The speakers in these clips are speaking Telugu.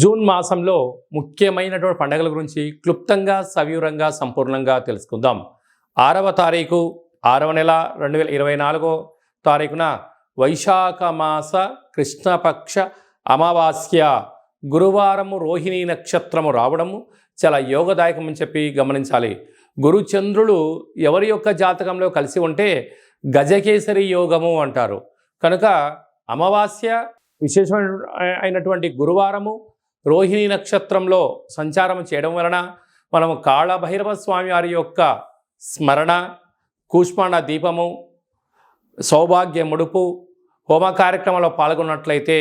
జూన్ మాసంలో ముఖ్యమైనటువంటి పండుగల గురించి క్లుప్తంగా సవివరంగా సంపూర్ణంగా తెలుసుకుందాం. ఆరవ తారీఖు ఆరవ నెల రెండు వేల ఇరవై నాలుగో తారీఖున వైశాఖ మాస కృష్ణపక్ష అమావాస్య గురువారము రోహిణి నక్షత్రము రావడము చాలా యోగదాయకం అని చెప్పి గమనించాలి. గురుచంద్రులు ఎవరి యొక్క జాతకంలో కలిసి ఉంటే గజకేసరి యోగము అంటారు. కనుక అమావాస్య విశేషమైన అయినటువంటి గురువారము రోహిణి నక్షత్రంలో సంచారం చేయడం వలన మనము కాళభైరవ స్వామి వారి యొక్క స్మరణ కూష్మాండ దీపము సౌభాగ్య ముడుపు హోమ కార్యక్రమంలో పాల్గొన్నట్లయితే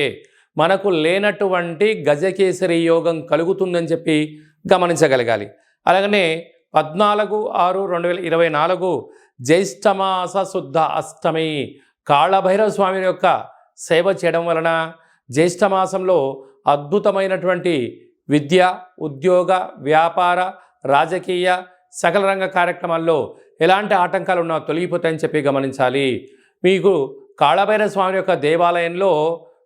మనకు లేనటువంటి గజకేసరి యోగం కలుగుతుందని చెప్పి గమనించగలగాలి. అలాగనే పద్నాలుగు ఆరు రెండు వేల ఇరవై నాలుగు జ్యేష్ఠమాస శుద్ధ అష్టమి కాళభైరవ స్వామి యొక్క సేవ చేయడం వలన జ్యేష్ఠ మాసంలో అద్భుతమైనటువంటి విద్య ఉద్యోగ వ్యాపార రాజకీయ సకల రంగ కార్యక్రమాల్లో ఎలాంటి ఆటంకాలు ఉన్నా తొలగిపోతాయని చెప్పి గమనించాలి. మీకు కాళభైరవ స్వామి యొక్క దేవాలయంలో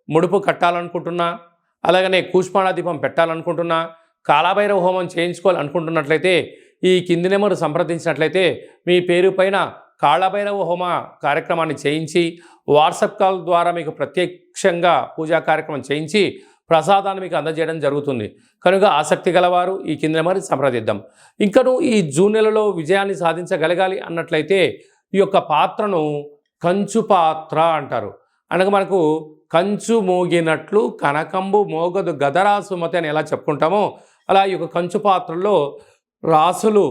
ముడుపు కట్టాలనుకుంటున్నా అలాగనే కూష్మాణ దీపం పెట్టాలనుకుంటున్నా కాళభైరవ హోమం చేయించుకోవాలనుకుంటున్నట్లయితే ఈ కింది నెంబరు సంప్రదించినట్లయితే మీ పేరు పైన కాళభైరవ హోమ కార్యక్రమాన్ని చేయించి వాట్సాప్ కాల్ ద్వారా మీకు ప్రత్యక్షంగా పూజా కార్యక్రమం చేయించి ప్రసాదాన్ని మీకు అందజేయడం జరుగుతుంది. కనుక ఆసక్తి గలవారు ఈ కింద మరి సంప్రదిద్దాం. ఇంకను ఈ జూన్ నెలలో విజయాన్ని సాధించగలగాలి అన్నట్లయితే ఈ యొక్క పాత్రను కంచు పాత్ర అంటారు. అనగా మనకు కంచు మోగినట్లు కనకంబు మోగదు గదరా సుమతి అని ఎలా చెప్పుకుంటామో అలా ఈ యొక్క కంచు పాత్రలో రాసులు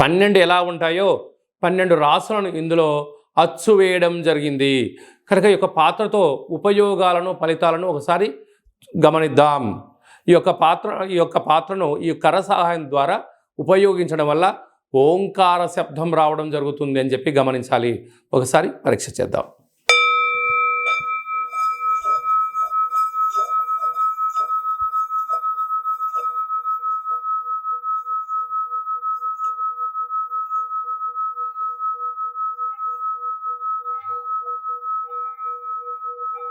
పన్నెండు ఎలా ఉంటాయో పన్నెండు రాసులను ఇందులో అచ్చు వేయడం జరిగింది. కనుక ఈ యొక్క పాత్రతో ఉపయోగాలను ఫలితాలను ఒకసారి గమనిద్దాం. ఈ యొక్క పాత్ర ఈ యొక్క పాత్రను ఈ కర సహాయం ద్వారా ఉపయోగించడం వల్ల ఓంకార శబ్దం రావడం జరుగుతుంది అని చెప్పి గమనించాలి. ఒకసారి పరీక్ష చేద్దాం.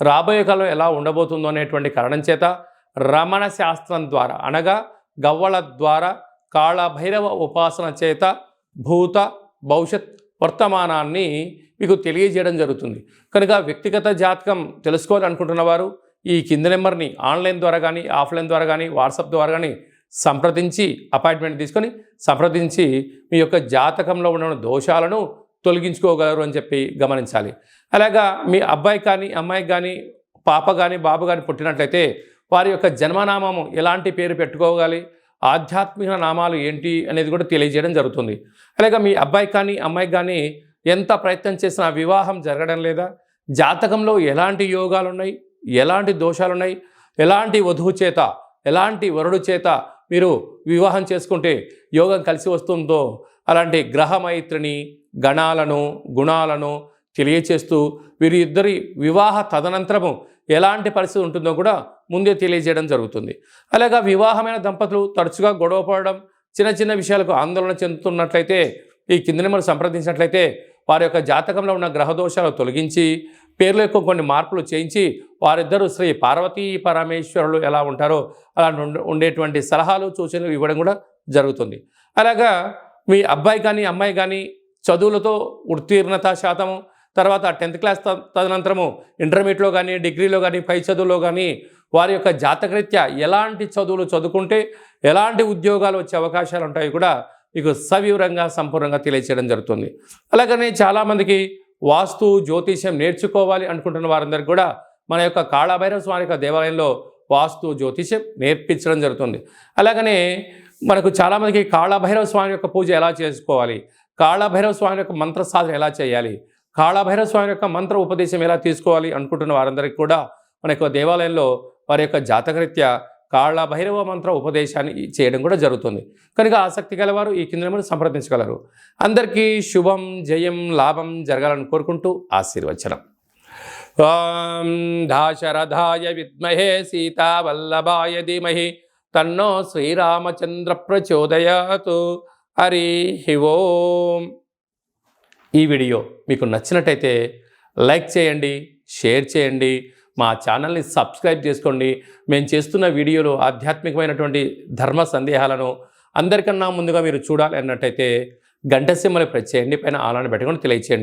రాబోయే కాలం ఎలా ఉండబోతుందో అనేటువంటి కారణం చేత రమణ శాస్త్రం ద్వారా అనగా గవ్వల ద్వారా కాళభైరవ ఉపాసన చేత భూత భవిష్యత్ వర్తమానాన్ని మీకు తెలియజేయడం జరుగుతుంది. కనుక వ్యక్తిగత జాతకం తెలుసుకోవాలనుకుంటున్న వారు ఈ కింది నెంబర్ని ఆన్లైన్ ద్వారా కానీ ఆఫ్లైన్ ద్వారా కానీ వాట్సాప్ ద్వారా కానీ సంప్రదించి అపాయింట్మెంట్ తీసుకొని సంప్రదించి మీ యొక్క జాతకంలో ఉన్న దోషాలను తొలగించుకోగలరు అని చెప్పి గమనించాలి. అలాగా మీ అబ్బాయి కానీ అమ్మాయికి కానీ పాప కానీ బాబు కానీ పుట్టినట్లయితే వారి యొక్క జన్మనామము ఎలాంటి పేరు పెట్టుకోవాలి ఆధ్యాత్మిక నామాలు ఏంటి అనేది కూడా తెలియజేయడం జరుగుతుంది. అలాగే మీ అబ్బాయి కానీ అమ్మాయికి కానీ ఎంత ప్రయత్నం చేసినా వివాహం జరగడం లేదా జాతకంలో ఎలాంటి యోగాలు ఉన్నాయి ఎలాంటి దోషాలు ఉన్నాయి ఎలాంటి వధువు చేత ఎలాంటి వరుడు చేత మీరు వివాహం చేసుకుంటే యోగం కలిసి వస్తుందో అలాంటి గ్రహమైత్రిని గణాలను గుణాలను తెలియచేస్తూ వీరి ఇద్దరి వివాహ తదనంతరము ఎలాంటి పరిస్థితి ఉంటుందో కూడా ముందే తెలియజేయడం జరుగుతుంది. అలాగా వివాహమైన దంపతులు తరచుగా గొడవ పడడం చిన్న చిన్న విషయాలకు ఆందోళన చెందుతున్నట్లయితే ఈ కింద నెంబర్ సంప్రదించినట్లయితే వారి యొక్క జాతకంలో ఉన్న గ్రహదోషాలు తొలగించి పేర్ల యొక్క కొన్ని మార్పులు చేయించి వారిద్దరూ శ్రీ పార్వతీ పరమేశ్వరులు ఎలా ఉంటారో అలా ఉండేటువంటి సలహాలు సూచనలు ఇవ్వడం కూడా జరుగుతుంది. అలాగా మీ అబ్బాయి కానీ అమ్మాయి కానీ చదువులతో ఉత్తీర్ణత శాతము తర్వాత టెన్త్ క్లాస్ త- తదనంతరము ఇంటర్మీడియట్లో కానీ డిగ్రీలో కానీ పై చదువులో కానీ వారి యొక్క జాతకరీత్యా ఎలాంటి చదువులు చదువుకుంటే ఎలాంటి ఉద్యోగాలు వచ్చే అవకాశాలు ఉంటాయి కూడా మీకు సవివరంగా సంపూర్ణంగా తెలియచేయడం జరుగుతుంది. అలాగనే చాలామందికి వాస్తు జ్యోతిష్యం నేర్చుకోవాలి అనుకుంటున్న వారందరికీ కూడా మన యొక్క కాళభైరవ స్వామి యొక్క దేవాలయంలో వాస్తు జ్యోతిష్యం నేర్పించడం జరుగుతుంది. అలాగనే మనకు చాలామందికి కాళభైరవ స్వామి యొక్క పూజ ఎలా చేసుకోవాలి? కాళభైరవ స్వామి యొక్క మంత్ర సాధన ఎలా చేయాలి? కాళభైరవ స్వామి యొక్క మంత్ర ఉపదేశం ఎలా తీసుకోవాలి అనుకుంటున్న వారందరికీ కూడా మన యొక్క దేవాలయంలో వారి యొక్క జాతకరీత్యా కాళభైరవ మంత్ర ఉపదేశాన్ని చేయడం కూడా జరుగుతుంది. కనుక ఆసక్తి గలవారు ఈ కింద సంప్రదించగలరు. అందరికీ శుభం జయం లాభం జరగాలని కోరుకుంటూ ఆశీర్వచనం. ఓం దాశరథాయ విద్మహే సీతావల్లభాయ ధీమహి. తన్నో శ్రీరామచంద్ర ప్రచోదయాతు. హరి ఓం. ఈ వీడియో మీకు నచ్చినట్టయితే లైక్ చేయండి షేర్ చేయండి మా ఛానల్ని సబ్స్క్రైబ్ చేసుకోండి. మేము చేస్తున్న వీడియోలు ఆధ్యాత్మికమైనటువంటి ధర్మ సందేహాలను అందరికన్నా ముందుగా మీరు చూడాలి అన్నట్టయితే గంట సింహలు ప్రెస్ చేయండి పైన ఆలాన్ని పెట్టుకొని తెలియచేయండి.